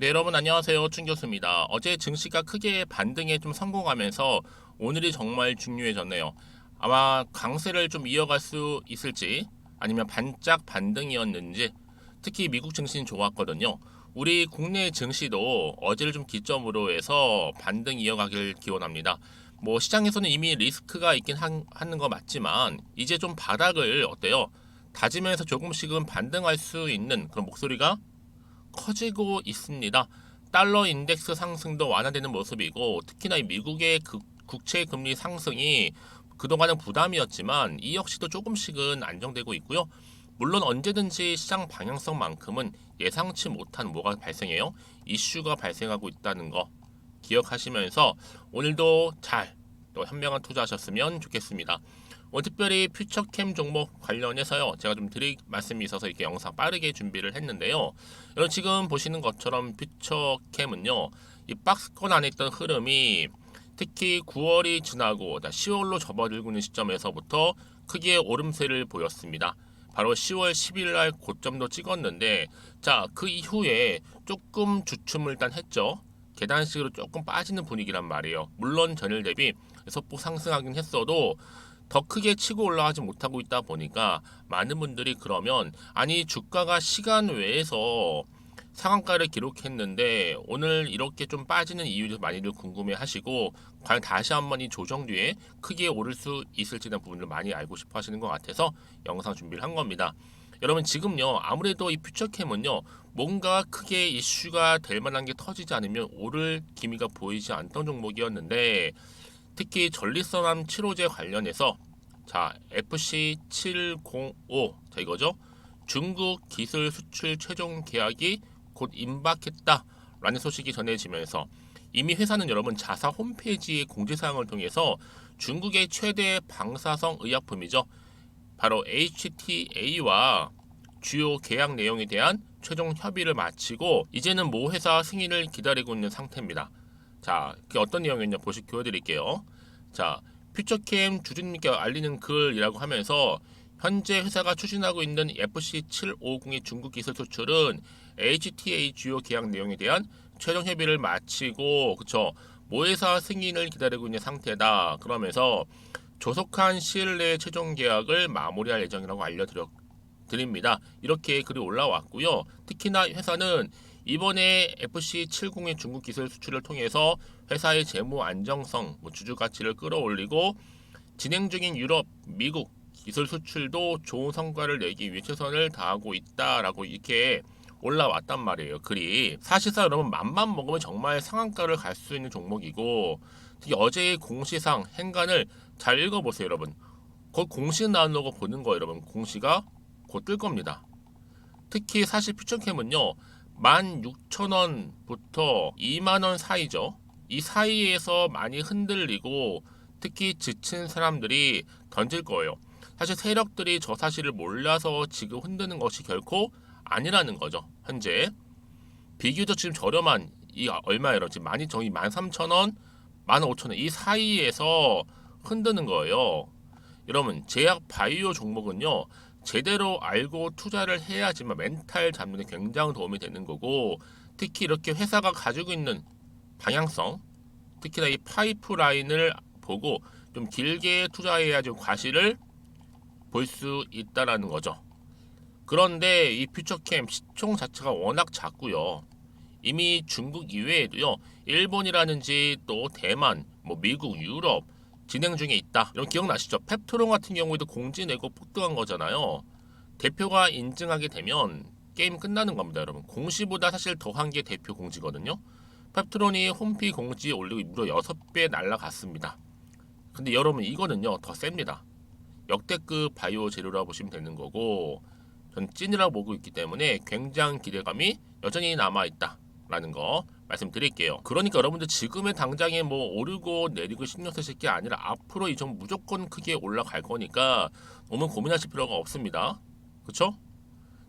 네, 여러분 안녕하세요. 춘 교수입니다. 어제 증시가 크게 반등에 좀 성공하면서 오늘이 정말 중요해졌네요. 아마 강세를 좀 이어갈 수 있을지 아니면 반짝 반등이었는지 특히 미국 증시는 좋았거든요. 우리 국내 증시도 어제를 좀 기점으로 해서 반등 이어가길 기원합니다. 뭐 시장에서는 이미 리스크가 있긴 한, 하는 거 맞지만 이제 좀 바닥을 어때요? 다지면서 조금씩은 반등할 수 있는 그런 목소리가 커지고 있습니다. 달러 인덱스 상승도 완화되는 모습이고 특히나 이 미국의 그 국채 금리 상승이 그동안은 부담이었지만 이 역시도 조금씩은 안정되고 있고요. 물론 언제든지 시장 방향성만큼은 예상치 못한 뭐가 발생해요. 이슈가 발생하고 있다는 거 기억하시면서 오늘도 잘 또 현명한 투자하셨으면 좋겠습니다. 오늘 특별히 퓨처캠 종목 관련해서요. 제가 좀 드릴 말씀이 있어서 이렇게 영상 빠르게 준비를 했는데요. 여러분 지금 보시는 것처럼 퓨처캠은요. 이 박스권 안에 있던 흐름이 특히 9월이 지나고 10월로 접어들고 있는 시점에서부터 크게 오름세를 보였습니다. 바로 10월 10일 날 고점도 찍었는데 자, 그 이후에 조금 주춤을 일단 했죠. 계단식으로 조금 빠지는 분위기란 말이에요. 물론 전일 대비 소폭 상승하긴 했어도 더 크게 치고 올라가지 못하고 있다 보니까 많은 분들이 그러면 아니 주가가 시간 외에서 상한가를 기록했는데 오늘 이렇게 좀 빠지는 이유를 많이들 궁금해 하시고 과연 다시 한번 이 조정 뒤에 크게 오를 수 있을지 는 부분을 많이 알고 싶어 하시는 것 같아서 영상 준비를 한 겁니다. 여러분 지금요 아무래도 이 퓨처캠은요 뭔가 크게 이슈가 될 만한 게 터지지 않으면 오를 기미가 보이지 않던 종목이었는데 특히 전리선암 치료제 관련해서 자 FC 705 자 이거죠 중국 기술 수출 최종 계약이 곧 임박했다라는 소식이 전해지면서 이미 회사는 여러분 자사 홈페이지의 공지사항을 통해서 중국의 최대 방사성 의약품이죠. 바로 HTA와 주요 계약 내용에 대한 최종 협의를 마치고 이제는 모 회사 승인을 기다리고 있는 상태입니다. 자, 그게 어떤 내용이었냐 보시 보여드릴게요. 자, 퓨처캠 주주님께 알리는 글이라고 하면서 현재 회사가 추진하고 있는 FC750의 중국 기술 수출은 HTA 주요 계약 내용에 대한 최종 협의를 마치고 그쵸 모회사 승인을 기다리고 있는 상태다. 그러면서 조속한 시일 내에 최종 계약을 마무리할 예정이라고 알려드렸 드립니다. 이렇게 글이 올라왔고요. 특히나 회사는 이번에 FC70의 중국 기술 수출을 통해서 회사의 재무 안정성, 뭐 주주 가치를 끌어올리고 진행 중인 유럽, 미국 기술 수출도 좋은 성과를 내기 위해 최선을 다하고 있다라고 이렇게 올라왔단 말이에요. 글이 사실상 여러분 맘만 먹으면 정말 상한가를 갈 수 있는 종목이고 특히 어제의 공시상 행간을 잘 읽어보세요, 여러분. 곧 공시 나오는 보는 거 여러분. 공시가 곧 뜰 겁니다. 특히 사실 퓨처캠은요. 16,000원부터 2만원 사이죠. 이 사이에서 많이 흔들리고 특히 지친 사람들이 던질 거예요. 사실 세력들이 저 사실을 몰라서 지금 흔드는 것이 결코 아니라는 거죠. 현재 비교적 지금 저렴한 이 얼마예요? 지금 많이 정이 13,000원, 15,000원 이 사이에서 흔드는 거예요. 여러분 제약 바이오 종목은요 제대로 알고 투자를 해야지만 멘탈 잡는 데 굉장히 도움이 되는 거고 특히 이렇게 회사가 가지고 있는 방향성 특히나 이 파이프라인을 보고 좀 길게 투자해야지 과실을 볼 수 있다라는 거죠. 그런데 이 퓨처캠 시총 자체가 워낙 작고요. 이미 중국 이외에도요. 일본이라든지 또 대만, 뭐 미국, 유럽 진행 중에 있다. 이런 기억나시죠? 펩트론 같은 경우에도 공지 내고 폭등한 거잖아요. 대표가 인증하게 되면 게임 끝나는 겁니다, 여러분. 공시보다 사실 더한 게 대표 공지거든요. 펩트론이 홈피 공지에 올리고 무려 6배 날라갔습니다. 근데 여러분 이거는요 더 셉니다. 역대급 바이오 재료라고 보시면 되는 거고 전 찐이라고 보고 있기 때문에 굉장히 기대감이 여전히 남아있다라는 거 말씀드릴게요. 그러니까 여러분들 지금의 당장에 뭐 오르고 내리고 신경 쓰실 게 아니라 앞으로 이 점 무조건 크게 올라갈 거니까 너무 고민하실 필요가 없습니다. 그렇죠?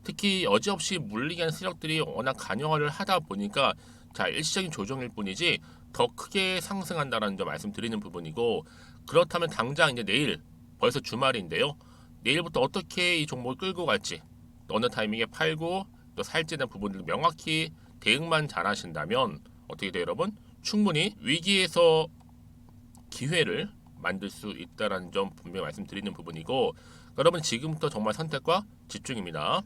특히 여지없이 물리게 하는 세력들이 워낙 간여화를 하다 보니까 자 일시적인 조정일 뿐이지 더 크게 상승한다는 점 말씀드리는 부분이고 그렇다면 당장 이제 내일 벌써 주말인데요. 내일부터 어떻게 이 종목을 끌고 갈지 어느 타이밍에 팔고 또 살지는 부분들 명확히 대응만 잘하신다면 어떻게 돼요, 여러분? 충분히 위기에서 기회를 만들 수 있다라는 점 분명히 말씀드리는 부분이고 여러분 지금부터 정말 선택과 집중입니다.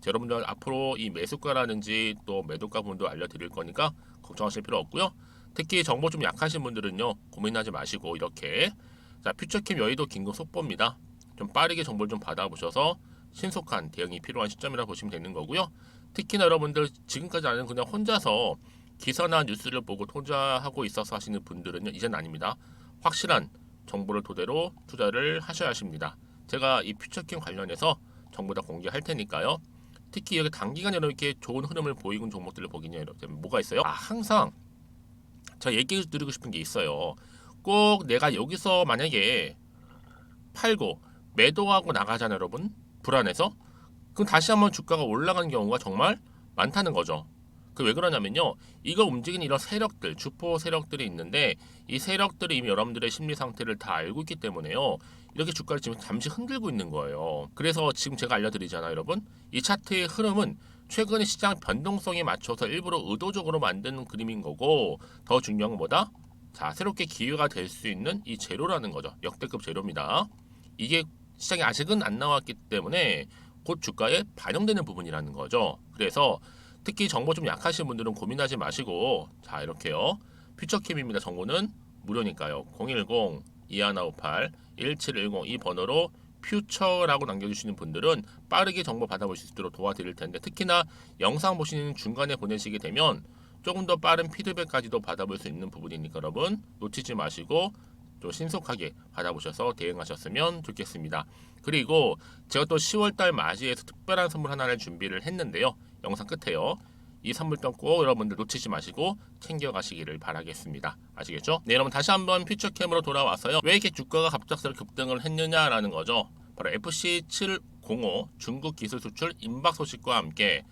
자, 여러분들 앞으로 이 매수가라든지 또 매도가 부분도 알려드릴 거니까 걱정하실 필요 없고요. 특히 정보 좀 약하신 분들은요 고민하지 마시고 이렇게 자 퓨처캠 여의도 긴급 속보입니다. 좀 빠르게 정보를 좀 받아보셔서 신속한 대응이 필요한 시점이라 보시면 되는 거고요. 특히나 여러분들 지금까지 아는 그냥 혼자서 기사나 뉴스를 보고 투자하고 있어서 하시는 분들은요 이제는 아닙니다. 확실한 정보를 토대로 투자를 하셔야 하십니다. 제가 이 퓨처캠 관련해서 정보 다 공개할 테니까요. 특히 여기 단기간에 이렇게 좋은 흐름을 보이는 종목들을 보기는 여러분 뭐가 있어요? 아 항상 제가 얘기 드리고 싶은 게 있어요. 꼭 내가 여기서 만약에 팔고 매도하고 나가잖아요, 여러분. 불안해서. 그럼 다시 한번 주가가 올라가는 경우가 정말 많다는 거죠. 그 왜 그러냐면요. 이걸 움직이는 이런 세력들, 주포 세력들이 있는데 이 세력들이 이미 여러분들의 심리 상태를 다 알고 있기 때문에요. 이렇게 주가를 지금 잠시 흔들고 있는 거예요. 그래서 지금 제가 알려드리잖아요, 여러분. 이 차트의 흐름은 최근의 시장 변동성에 맞춰서 일부러 의도적으로 만드는 그림인 거고 더 중요한 건 뭐다? 자, 새롭게 기회가 될 수 있는 이 재료라는 거죠. 역대급 재료입니다. 이게 시장에 아직은 안 나왔기 때문에 곧 주가에 반영되는 부분이라는 거죠. 그래서 특히 정보 좀 약하신 분들은 고민하지 마시고 자 이렇게요. 퓨처캠입니다. 정보는 무료니까요. 010 2158 1710 이 번호로 퓨처라고 남겨주시는 분들은 빠르게 정보 받아보실 수 있도록 도와드릴 텐데 특히나 영상 보시는 중간에 보내시게 되면 조금 더 빠른 피드백까지도 받아볼 수 있는 부분이니까 여러분 놓치지 마시고 또 신속하게 받아보셔서 대응하셨으면 좋겠습니다. 그리고 제가 또 10월달 맞이해서 특별한 선물 하나를 준비를 했는데요. 영상 끝에요. 이 선물 또꼭 여러분들 놓치지 마시고 챙겨가시기를 바라겠습니다. 아시겠죠? 네, 여러분 다시 한번 퓨처캠으로 돌아왔어요. 왜 이렇게 주가가 갑작스럽게 급등을 했느냐라는 거죠. 바로 FC705 중국 기술 수출 임박 소식과 함께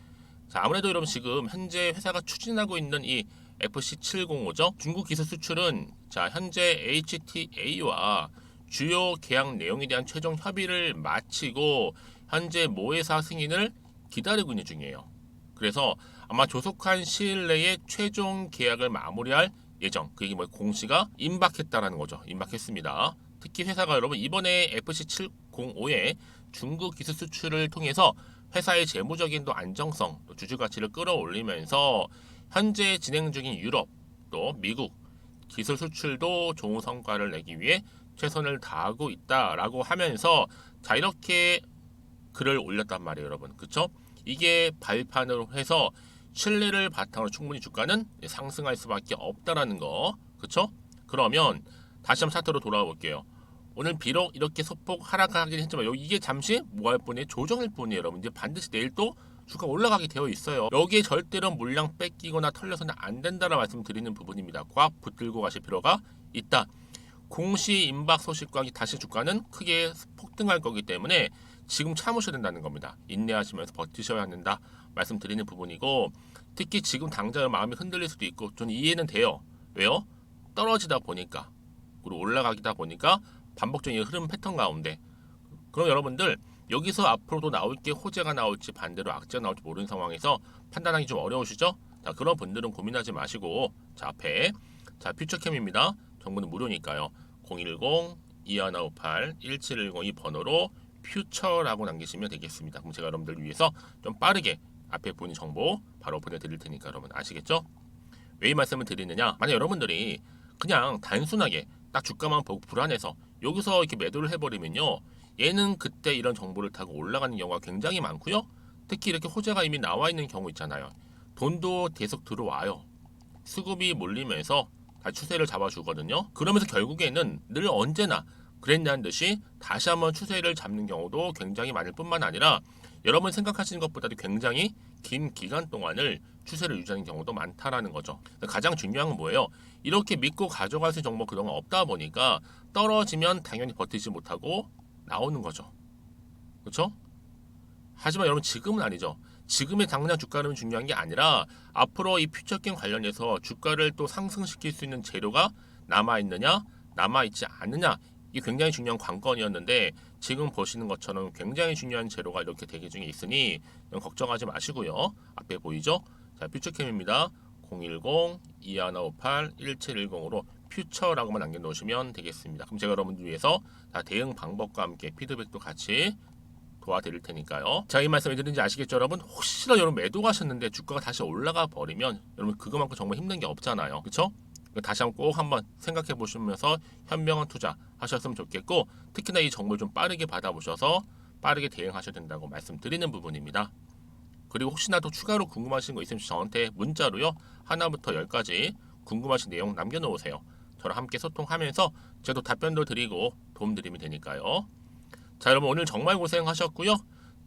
자, 아무래도 여러분 지금 현재 회사가 추진하고 있는 이 FC705죠. 중국 기술 수출은 자, 현재 HTA와 주요 계약 내용에 대한 최종 협의를 마치고 현재 모회사 승인을 기다리고 있는 중이에요. 그래서 아마 조속한 시일 내에 최종 계약을 마무리할 예정. 그게 뭐 공시가 임박했다라는 거죠. 임박했습니다. 특히 회사가 여러분 이번에 FC705에 중국 기술 수출을 통해서 회사의 재무적인 또 안정성, 또 주주 가치를 끌어올리면서 현재 진행 중인 유럽, 또 미국 기술 수출도 좋은 성과를 내기 위해 최선을 다하고 있다라고 하면서 자 이렇게 글을 올렸단 말이에요, 여러분. 그쵸? 이게 발판으로 해서 신뢰를 바탕으로 충분히 주가는 상승할 수밖에 없다라는 거. 그쵸? 그러면 다시 한번 차트로 돌아와 볼게요. 오늘 비록 이렇게 소폭 하락하긴 했지만 이게 잠시 뭐할 뿐이에요 조정일 뿐이에요 여러분 이제 반드시 내일 또 주가 올라가게 되어 있어요. 여기에 절대로 물량 뺏기거나 털려서는 안 된다라 말씀 드리는 부분입니다. 꽉 붙들고 가실 필요가 있다. 공시 임박 소식과 다시 주가는 크게 폭등할 거기 때문에 지금 참으셔야 된다는 겁니다. 인내하시면서 버티셔야 한다 말씀드리는 부분이고 특히 지금 당장 마음이 흔들릴 수도 있고 저는 이해는 돼요. 왜요? 떨어지다 보니까 그리고 올라가기다 보니까 반복적인 흐름 패턴 가운데. 그럼 여러분들 여기서 앞으로도 나올 게 호재가 나올지 반대로 악재가 나올지 모르는 상황에서 판단하기 좀 어려우시죠? 자, 그런 분들은 고민하지 마시고 자 앞에 자 퓨처캠입니다. 정보는 무료니까요. 010 2158 1710 이 번호로 퓨처라고 남기시면 되겠습니다. 그럼 제가 여러분들 위해서 좀 빠르게 앞에 보는 정보 바로 보내드릴 테니까 여러분 아시겠죠? 왜 이 말씀을 드리느냐? 만약 여러분들이 그냥 단순하게 딱 주가만 보고 불안해서 여기서 이렇게 매도를 해버리면요. 얘는 그때 이런 정보를 타고 올라가는 경우가 굉장히 많고요. 특히 이렇게 호재가 이미 나와 있는 경우 있잖아요. 돈도 계속 들어와요. 수급이 몰리면서 다 추세를 잡아주거든요. 그러면서 결국에는 늘 언제나 그랬냐는 듯이 다시 한번 추세를 잡는 경우도 굉장히 많을 뿐만 아니라 여러분 생각하시는 것보다도 굉장히 긴 기간 동안을 추세를 유지하는 경우도 많다라는 거죠. 가장 중요한 건 뭐예요? 이렇게 믿고 가져갈 수 있는 정보 그동안 없다 보니까 떨어지면 당연히 버티지 못하고 나오는 거죠. 그렇죠? 하지만 여러분 지금은 아니죠. 지금의 당장 주가는 중요한 게 아니라 앞으로 이 퓨처게임 관련해서 주가를 또 상승시킬 수 있는 재료가 남아 있느냐, 남아 있지 않느냐 이게 굉장히 중요한 관건이었는데 지금 보시는 것처럼 굉장히 중요한 재료가 이렇게 대기 중에 있으니 걱정하지 마시고요. 앞에 보이죠? 자, 퓨처캠입니다. 010-2158-1710으로 퓨처라고만 남겨놓으시면 되겠습니다. 그럼 제가 여러분들 위해서 다 대응 방법과 함께 피드백도 같이 도와드릴 테니까요. 자, 이 말씀을 드린지 아시겠죠, 여러분? 혹시나 여러분 매도하셨는데 주가가 다시 올라가 버리면 여러분 그거만큼 정말 힘든 게 없잖아요. 그렇죠? 다시 한번 꼭 한번 생각해 보시면서 현명한 투자 하셨으면 좋겠고 특히나 이 정보를 좀 빠르게 받아보셔서 빠르게 대응하셔야 된다고 말씀드리는 부분입니다. 그리고 혹시나 또 추가로 궁금하신 거 있으면 저한테 문자로요 하나부터 열까지 궁금하신 내용 남겨놓으세요. 저랑 함께 소통하면서 저도 답변도 드리고 도움드리면 되니까요. 자 여러분 오늘 정말 고생하셨고요.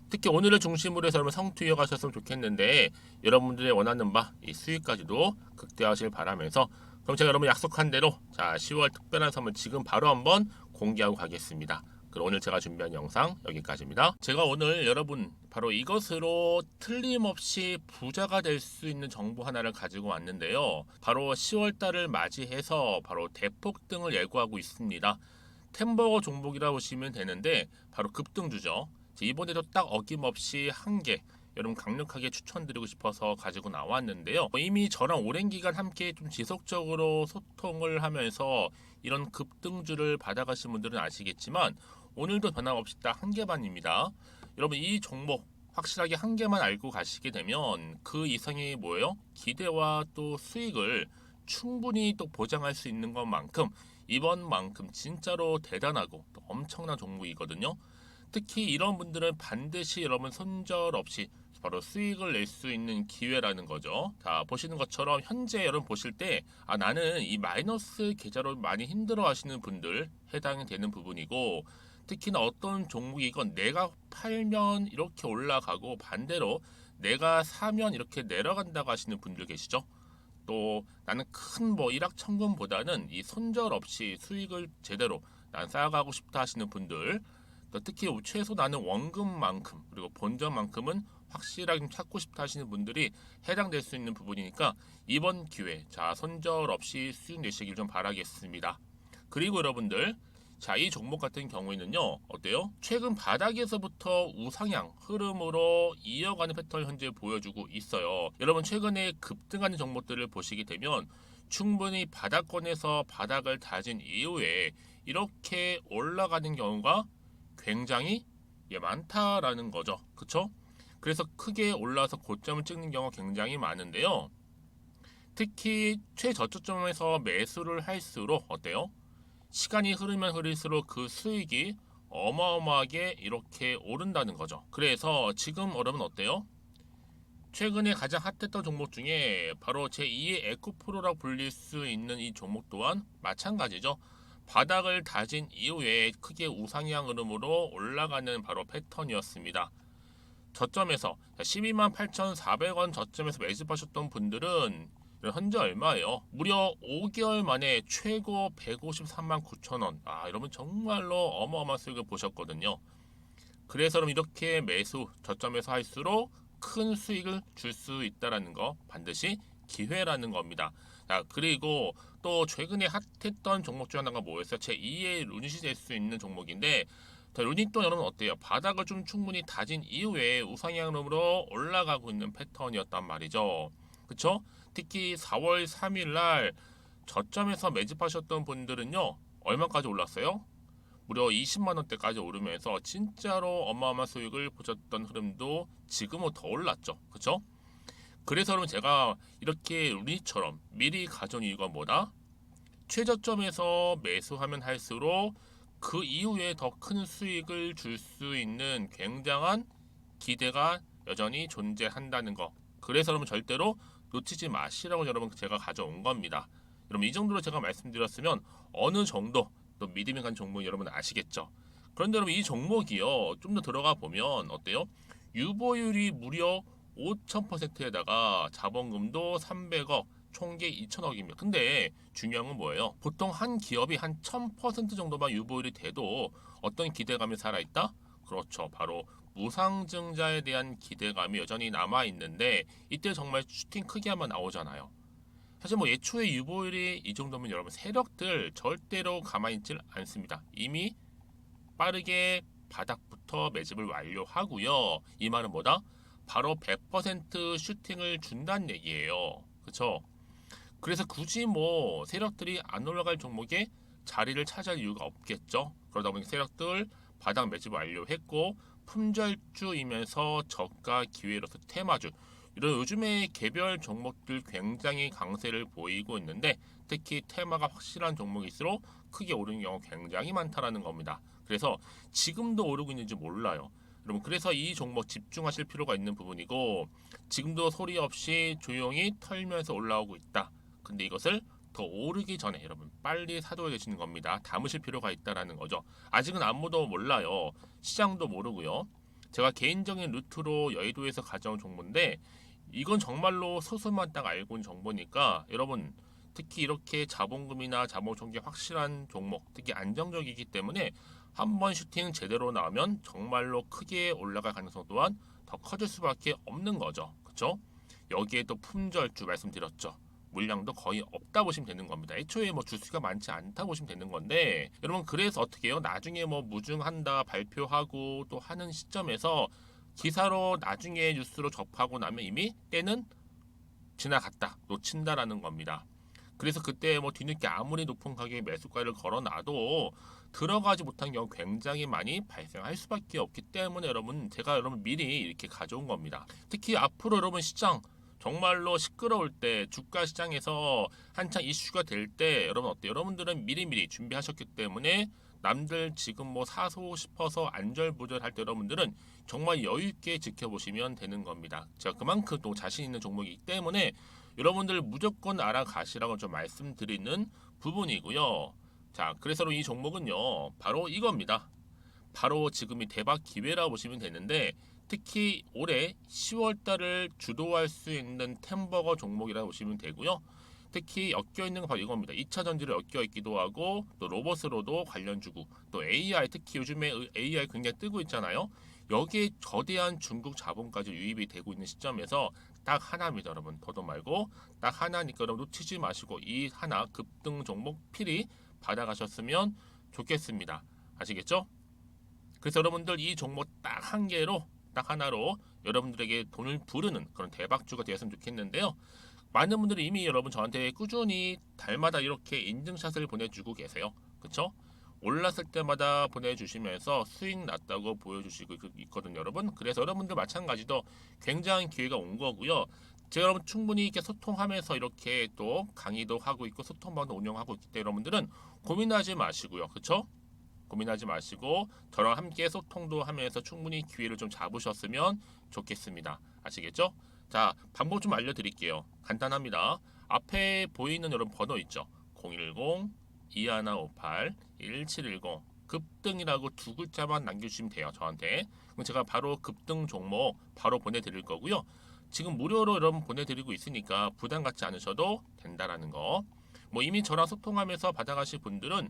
특히 오늘을 중심으로 해서 여러분 성투 이어가셨으면 좋겠는데 여러분들의 원하는 바 이 수익까지도 극대화하실 바라면서 그럼 제가 여러분 약속한 대로 자 10월 특별한 선물 지금 바로 한번 공개하고 가겠습니다. 그럼 오늘 제가 준비한 영상 여기까지입니다. 제가 오늘 여러분 바로 이것으로 틀림없이 부자가 될 수 있는 정보 하나를 가지고 왔는데요. 바로 10월 달을 맞이해서 바로 대폭등을 예고하고 있습니다. 템버거 종목이라 보시면 되는데 바로 급등주죠. 이번에도 딱 어김없이 한 개 여러분 강력하게 추천드리고 싶어서 가지고 나왔는데요. 이미 저랑 오랜 기간 함께 좀 지속적으로 소통을 하면서 이런 급등주를 받아가신 분들은 아시겠지만 오늘도 변함없이 딱 한 개만입니다. 여러분 이 종목 확실하게 한 개만 알고 가시게 되면 그 이상이 뭐예요? 기대와 또 수익을 충분히 또 보장할 수 있는 것만큼 이번만큼 진짜로 대단하고 또 엄청난 종목이거든요. 특히 이런 분들은 반드시 여러분 손절 없이 바로 수익을 낼 수 있는 기회라는 거죠. 자, 보시는 것처럼 현재 여러분 보실 때, 아, 나는 이 마이너스 계좌로 많이 힘들어 하시는 분들 해당이 되는 부분이고, 특히나 어떤 종목이건 내가 팔면 이렇게 올라가고 반대로 내가 사면 이렇게 내려간다고 하시는 분들 계시죠? 또 나는 큰 뭐 일확천금보다는 이 손절 없이 수익을 제대로 난 쌓아가고 싶다 하시는 분들 또 특히 최소 나는 원금만큼 그리고 본전만큼은 확실하게 좀 찾고 싶다 하시는 분들이 해당될 수 있는 부분이니까 이번 기회 자 손절 없이 수익 내시길 좀 바라겠습니다. 그리고 여러분들 자, 이 종목 같은 경우에는요, 어때요? 최근 바닥에서부터 우상향 흐름으로 이어가는 패턴 현재 보여주고 있어요. 여러분, 최근에 급등하는 종목들을 보시게 되면 충분히 바닥권에서 바닥을 다진 이후에 이렇게 올라가는 경우가 굉장히 예, 많다라는 거죠. 그쵸? 그래서 크게 올라서 고점을 찍는 경우가 굉장히 많은데요. 특히 최저점에서 매수를 할수록 어때요? 시간이 흐르면 흐를수록 그 수익이 어마어마하게 이렇게 오른다는 거죠. 그래서 지금 여러분 어때요? 최근에 가장 핫했던 종목 중에 바로 제2의 에코프로라고 불릴 수 있는 이 종목 또한 마찬가지죠. 바닥을 다진 이후에 크게 우상향 흐름으로 올라가는 바로 패턴이었습니다. 저점에서 12만 8,400원 저점에서 매집하셨던 분들은 현재 얼마예요? 무려 5개월 만에 최고 153만 9천 원. 아, 여러분 정말로 어마어마한 수익을 보셨거든요. 그래서 그럼 이렇게 매수 저점에서 할수록 큰 수익을 줄 수 있다라는 거 반드시 기회라는 겁니다. 자, 그리고 또 최근에 핫했던 종목 중 하나가 뭐였어요? 제 2의 루닛이 될 수 있는 종목인데 자, 루닛 또 여러분 어때요? 바닥을 좀 충분히 다진 이후에 우상향으로 올라가고 있는 패턴이었단 말이죠. 그쵸? 특히 4월 3일 날 저점에서 매집하셨던 분들은요. 얼마까지 올랐어요? 무려 20만 원대까지 오르면서 진짜로 어마어마한 수익을 보셨던 흐름도 지금은 더 올랐죠. 그쵸? 그래서 그럼 제가 이렇게 루니처럼 미리 가져온 이유가 뭐다? 최저점에서 매수하면 할수록 그 이후에 더 큰 수익을 줄 수 있는 굉장한 기대가 여전히 존재한다는 거. 그래서 여러분 절대로 놓치지 마시라고 여러분 제가 가져온 겁니다. 여러분 이 정도로 제가 말씀드렸으면 어느 정도 또 믿음이 간 종목 여러분 아시겠죠? 그런데 여러분 이 종목이요 좀 더 들어가 보면 어때요? 유보율이 무려 5,000%에다가 자본금도 300억, 총계 2천억입니다. 근데 중요한 건 뭐예요? 보통 한 기업이 한 1000% 정도만 유보율이 돼도 어떤 기대감이 살아있다? 그렇죠. 바로 무상증자에 대한 기대감이 여전히 남아 있는데 이때 정말 슈팅 크게 한번 나오잖아요. 사실 뭐 예초에 유보율이 이 정도면 여러분 세력들 절대로 가만히 있질 않습니다. 이미 빠르게 바닥부터 매집을 완료하고요. 이 말은 뭐다? 바로 100% 슈팅을 준다는 얘기예요. 그렇죠? 그래서 굳이 뭐 세력들이 안 올라갈 종목에 자리를 차지할 이유가 없겠죠. 그러다 보니 세력들 바닥 매집 완료했고 품절주이면서 저가 기회로서 테마주 이런 요즘에 개별 종목들 굉장히 강세를 보이고 있는데 특히 테마가 확실한 종목일수록 크게 오르는 경우 굉장히 많다라는 겁니다. 그래서 지금도 오르고 있는지 몰라요. 여러분 그래서 이 종목 집중하실 필요가 있는 부분이고 지금도 소리 없이 조용히 털면서 올라오고 있다. 근데 이것을 더 오르기 전에 여러분 빨리 사둬야 되시는 겁니다. 담으실 필요가 있다라는 거죠. 아직은 아무도 몰라요. 시장도 모르고요. 제가 개인적인 루트로 여의도에서 가져온 정보인데 이건 정말로 소수만 딱 알고 있는 정보니까 여러분 특히 이렇게 자본금이나 자본 총계 확실한 종목 특히 안정적이기 때문에 한 번 슈팅 제대로 나오면 정말로 크게 올라갈 가능성 또한 더 커질 수밖에 없는 거죠. 그렇죠? 여기에 또 품절주 말씀드렸죠. 물량도 거의 없다 보시면 되는 겁니다. 애초에 뭐 주수가 많지 않다 보시면 되는 건데 여러분 그래서 어떻게 해요? 나중에 뭐 무증한다 발표하고 또 하는 시점에서 기사로 나중에 뉴스로 접하고 나면 이미 때는 지나갔다 놓친다라는 겁니다. 그래서 그때 뭐 뒤늦게 아무리 높은 가격에 매수가를 걸어놔도 들어가지 못한 경우 굉장히 많이 발생할 수밖에 없기 때문에 여러분 제가 여러분 미리 이렇게 가져온 겁니다. 특히 앞으로 여러분 시장 정말로 시끄러울 때 주가 시장에서 한창 이슈가 될 때 여러분 어때요? 여러분들은 미리미리 준비하셨기 때문에 남들 지금 뭐 사고 싶어서 안절부절할 때 여러분들은 정말 여유 있게 지켜보시면 되는 겁니다. 제가 그만큼 또 자신 있는 종목이기 때문에 여러분들 무조건 알아가시라고 좀 말씀드리는 부분이고요. 자, 그래서 이 종목은요, 바로 이겁니다. 바로 지금이 대박 기회라 보시면 되는데 특히 올해 10월 달을 주도할 수 있는 템버거 종목이라 보시면 되고요. 특히 엮여 있는 건 바로 이겁니다. 2차 전지를 엮여 있기도 하고 또 로봇으로도 관련 주고 또 AI 특히 요즘에 AI 굉장히 뜨고 있잖아요. 여기에 거대한 중국 자본까지 유입이 되고 있는 시점에서 딱 하나입니다, 여러분. 더도 말고 딱 하나니까 여러분 놓치지 마시고 이 하나 급등 종목 필히 받아가셨으면 좋겠습니다. 아시겠죠? 그래서 여러분들 이 종목 딱 한 개로 딱 하나로 여러분들에게 돈을 부르는 그런 대박주가 되었으면 좋겠는데요. 많은 분들이 이미 여러분 저한테 꾸준히 달마다 이렇게 인증샷을 보내주고 계세요. 그쵸? 올랐을 때마다 보내주시면서 수익 났다고 보여주시고 있거든요, 여러분. 그래서 여러분들 마찬가지도 굉장히 기회가 온 거고요. 제가 여러분 충분히 이렇게 소통하면서 이렇게 또 강의도 하고 있고 소통방도 운영하고 있기 때문에 여러분들은 고민하지 마시고요. 그쵸? 고민하지 마시고 저랑 함께 소통도 하면서 충분히 기회를 좀 잡으셨으면 좋겠습니다. 아시겠죠? 자, 방법 좀 알려드릴게요. 간단합니다. 앞에 보이는 여러분 번호 있죠? 010 2158 1710 급등이라고 두 글자만 남겨주시면 돼요. 저한테. 그럼 제가 바로 급등 종목 바로 보내드릴 거고요. 지금 무료로 여러분 보내드리고 있으니까 부담 갖지 않으셔도 된다라는 거. 뭐 이미 저랑 소통하면서 받아가실 분들은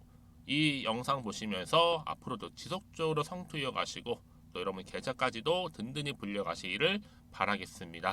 이 영상 보시면서 앞으로도 지속적으로 성투 이어 가시고 또 여러분 계좌까지도 든든히 불려 가시기를 바라겠습니다.